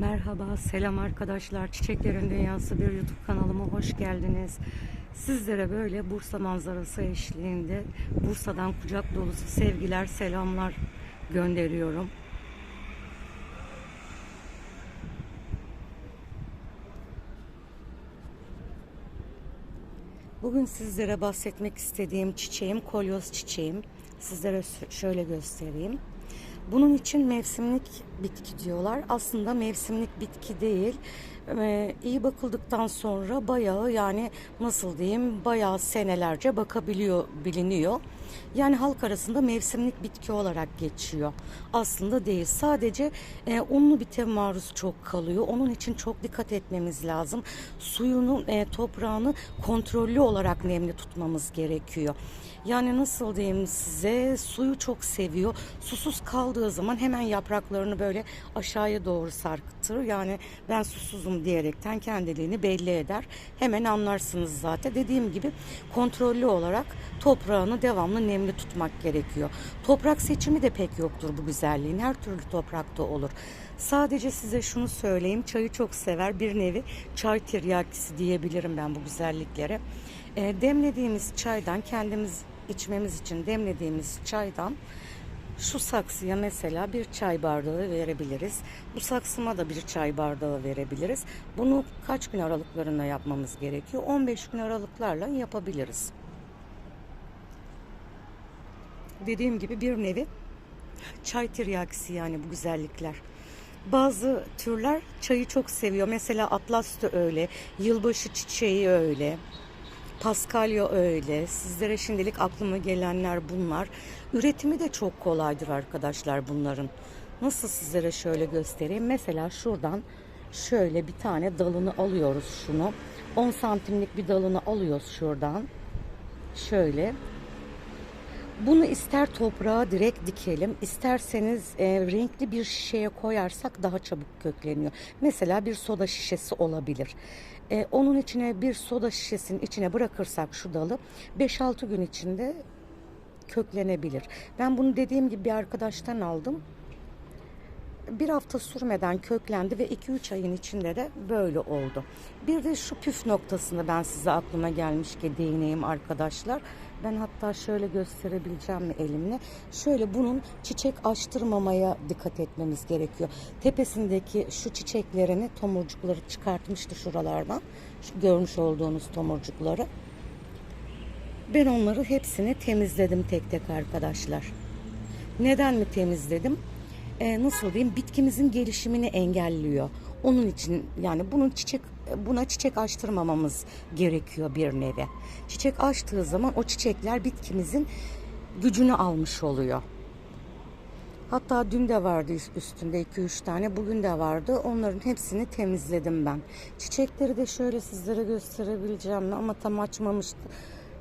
Merhaba, selam arkadaşlar. Çiçeklerin Dünyası bir YouTube kanalıma hoş geldiniz. Sizlere böyle Bursa manzarası eşliğinde Bursa'dan kucak dolusu sevgiler, selamlar gönderiyorum. Bugün sizlere bahsetmek istediğim çiçeğim kolyoz çiçeğim. Sizlere şöyle göstereyim. Bunun için mevsimlik bitki diyorlar. Aslında mevsimlik bitki değil. Ee, iyi bakıldıktan sonra bayağı yani nasıl diyeyim bayağı senelerce bakabiliyor biliniyor. Yani halk arasında mevsimlik bitki olarak geçiyor. Aslında değil. Sadece e, unlu bite maruz çok kalıyor. Onun için çok dikkat etmemiz lazım. Suyunu, e, toprağını kontrollü olarak nemli tutmamız gerekiyor. Yani nasıl diyeyim size suyu çok seviyor. Susuz kaldığı zaman hemen yapraklarını böyle aşağıya doğru sarkıtır. Yani ben susuzum diyerekten kendiliğini belli eder. Hemen anlarsınız zaten. Dediğim gibi kontrollü olarak toprağını devamlı nemli tutmak gerekiyor. Toprak seçimi de pek yoktur bu güzelliğin. Her türlü toprakta olur. Sadece size şunu söyleyeyim. Çayı çok sever. Bir nevi çay tiryakisi diyebilirim ben bu güzelliklere. E, demlediğimiz çaydan kendimiz içmemiz için demlediğimiz çaydan şu saksıya mesela bir çay bardağı verebiliriz. Bu saksıma da bir çay bardağı verebiliriz. Bunu kaç gün aralıklarında yapmamız gerekiyor? 15 gün aralıklarla yapabiliriz. Dediğim gibi bir nevi çay tiryakisi yani bu güzellikler. Bazı türler çayı çok seviyor. Mesela atlas da öyle, yılbaşı çiçeği öyle. Paskalya öyle. Sizlere şimdilik aklıma gelenler bunlar. Üretimi de çok kolaydır arkadaşlar bunların. Nasıl sizlere şöyle göstereyim. Mesela şuradan şöyle bir tane dalını alıyoruz şunu. 10 santimlik bir dalını alıyoruz şuradan. Şöyle. Bunu ister toprağa direkt dikelim, isterseniz e, renkli bir şişeye koyarsak daha çabuk kökleniyor. Mesela bir soda şişesi olabilir. E, onun içine bir soda şişesinin içine bırakırsak şu dalı 5-6 gün içinde köklenebilir. Ben bunu dediğim gibi bir arkadaştan aldım. Bir hafta sürmeden köklendi ve 2-3 ayın içinde de böyle oldu. Bir de şu püf noktasını ben size aklıma gelmişken değineyim arkadaşlar. Ben hatta şöyle gösterebileceğim mi elimle? Şöyle bunun çiçek açtırmamaya dikkat etmemiz gerekiyor. Tepesindeki şu çiçeklerini, tomurcukları çıkartmıştı şuralardan. Şu görmüş olduğunuz tomurcukları. Ben onları hepsini temizledim tek tek arkadaşlar. Neden mi temizledim? Ee, nasıl diyeyim? Bitkimizin gelişimini engelliyor. Onun için yani bunun çiçek buna çiçek açtırmamamız gerekiyor bir nevi. Çiçek açtığı zaman o çiçekler bitkimizin gücünü almış oluyor. Hatta dün de vardı üstünde 2-3 tane, bugün de vardı. Onların hepsini temizledim ben. Çiçekleri de şöyle sizlere gösterebileceğim ama tam açmamıştı.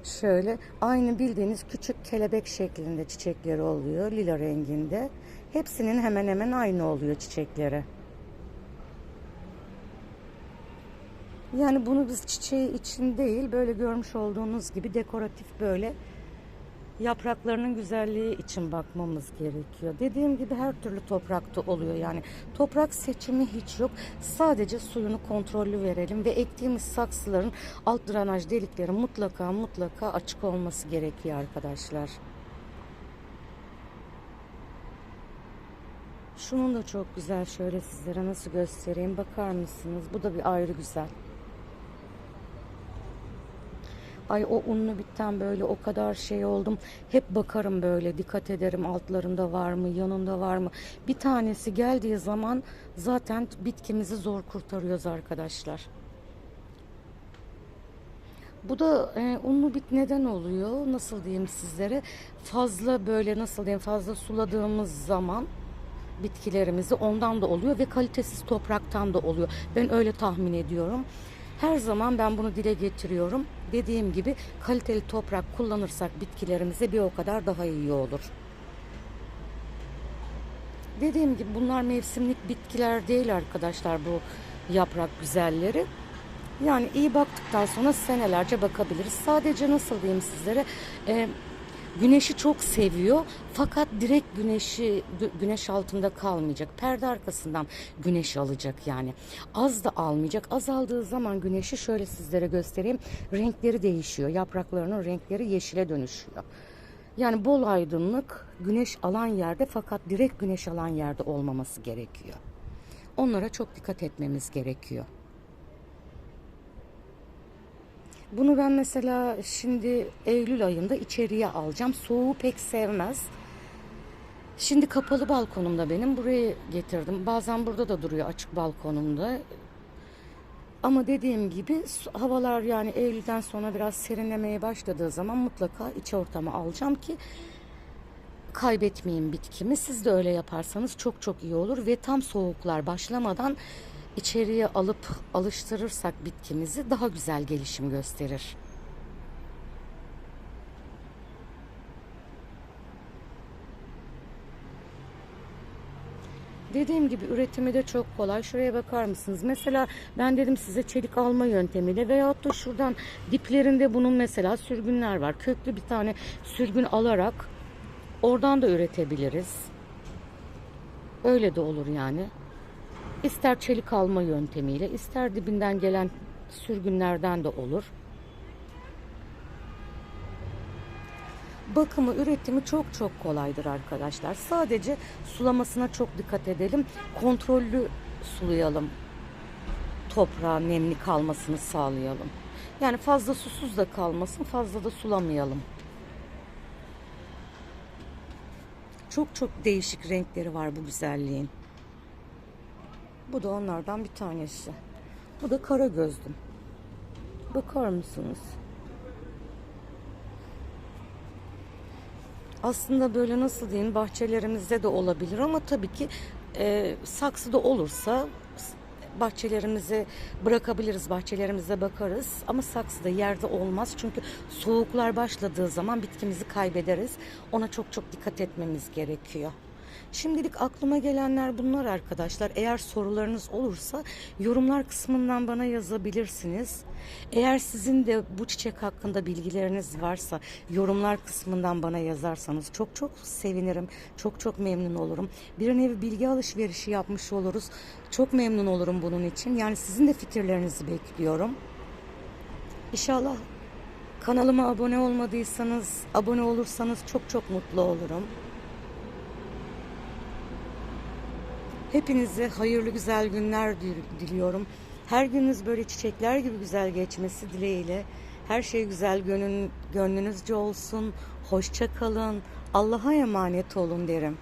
Şöyle aynı bildiğiniz küçük kelebek şeklinde çiçekleri oluyor, lila renginde. Hepsinin hemen hemen aynı oluyor çiçekleri. Yani bunu biz çiçeği için değil, böyle görmüş olduğunuz gibi dekoratif böyle yapraklarının güzelliği için bakmamız gerekiyor. Dediğim gibi her türlü toprakta oluyor yani. Toprak seçimi hiç yok. Sadece suyunu kontrollü verelim ve ektiğimiz saksıların alt drenaj delikleri mutlaka mutlaka açık olması gerekiyor arkadaşlar. Şunun da çok güzel. Şöyle sizlere nasıl göstereyim. Bakar mısınız? Bu da bir ayrı güzel. Ay o unlu bitten böyle o kadar şey oldum. Hep bakarım böyle dikkat ederim altlarında var mı yanında var mı. Bir tanesi geldiği zaman zaten bitkimizi zor kurtarıyoruz arkadaşlar. Bu da e, unlu bit neden oluyor? Nasıl diyeyim sizlere? Fazla böyle nasıl diyeyim fazla suladığımız zaman bitkilerimizi ondan da oluyor ve kalitesiz topraktan da oluyor. Ben öyle tahmin ediyorum. Her zaman ben bunu dile getiriyorum. Dediğim gibi kaliteli toprak kullanırsak bitkilerimize bir o kadar daha iyi olur. Dediğim gibi bunlar mevsimlik bitkiler değil arkadaşlar bu yaprak güzelleri. Yani iyi baktıktan sonra senelerce bakabiliriz. Sadece nasıl diyeyim sizlere e, güneşi çok seviyor fakat direkt güneşi gü- güneş altında kalmayacak. Perde arkasından güneş alacak yani. Az da almayacak. Az aldığı zaman güneşi şöyle sizlere göstereyim. Renkleri değişiyor. Yapraklarının renkleri yeşile dönüşüyor. Yani bol aydınlık güneş alan yerde fakat direkt güneş alan yerde olmaması gerekiyor. Onlara çok dikkat etmemiz gerekiyor. Bunu ben mesela şimdi Eylül ayında içeriye alacağım. Soğuğu pek sevmez. Şimdi kapalı balkonumda benim. Buraya getirdim. Bazen burada da duruyor açık balkonumda. Ama dediğim gibi havalar yani Eylül'den sonra biraz serinlemeye başladığı zaman mutlaka iç ortama alacağım ki kaybetmeyeyim bitkimi. Siz de öyle yaparsanız çok çok iyi olur ve tam soğuklar başlamadan içeriye alıp alıştırırsak bitkimizi daha güzel gelişim gösterir. Dediğim gibi üretimi de çok kolay. Şuraya bakar mısınız? Mesela ben dedim size çelik alma yöntemiyle veyahut da şuradan diplerinde bunun mesela sürgünler var. Köklü bir tane sürgün alarak oradan da üretebiliriz. Öyle de olur yani. İster çelik alma yöntemiyle, ister dibinden gelen sürgünlerden de olur. Bakımı, üretimi çok çok kolaydır arkadaşlar. Sadece sulamasına çok dikkat edelim. Kontrollü sulayalım. Toprağın nemli kalmasını sağlayalım. Yani fazla susuz da kalmasın, fazla da sulamayalım. Çok çok değişik renkleri var bu güzelliğin. Bu da onlardan bir tanesi. Bu da kara gözlüm. Bakar mısınız? Aslında böyle nasıl diyeyim bahçelerimizde de olabilir ama tabii ki e, saksıda olursa bahçelerimize bırakabiliriz, bahçelerimize bakarız. Ama saksıda yerde olmaz çünkü soğuklar başladığı zaman bitkimizi kaybederiz. Ona çok çok dikkat etmemiz gerekiyor. Şimdilik aklıma gelenler bunlar arkadaşlar. Eğer sorularınız olursa yorumlar kısmından bana yazabilirsiniz. Eğer sizin de bu çiçek hakkında bilgileriniz varsa yorumlar kısmından bana yazarsanız çok çok sevinirim. Çok çok memnun olurum. Bir nevi bilgi alışverişi yapmış oluruz. Çok memnun olurum bunun için. Yani sizin de fikirlerinizi bekliyorum. İnşallah kanalıma abone olmadıysanız, abone olursanız çok çok mutlu olurum. Hepinize hayırlı güzel günler dil- diliyorum. Her gününüz böyle çiçekler gibi güzel geçmesi dileğiyle. Her şey güzel gönlün, gönlünüzce olsun. Hoşça kalın. Allah'a emanet olun derim.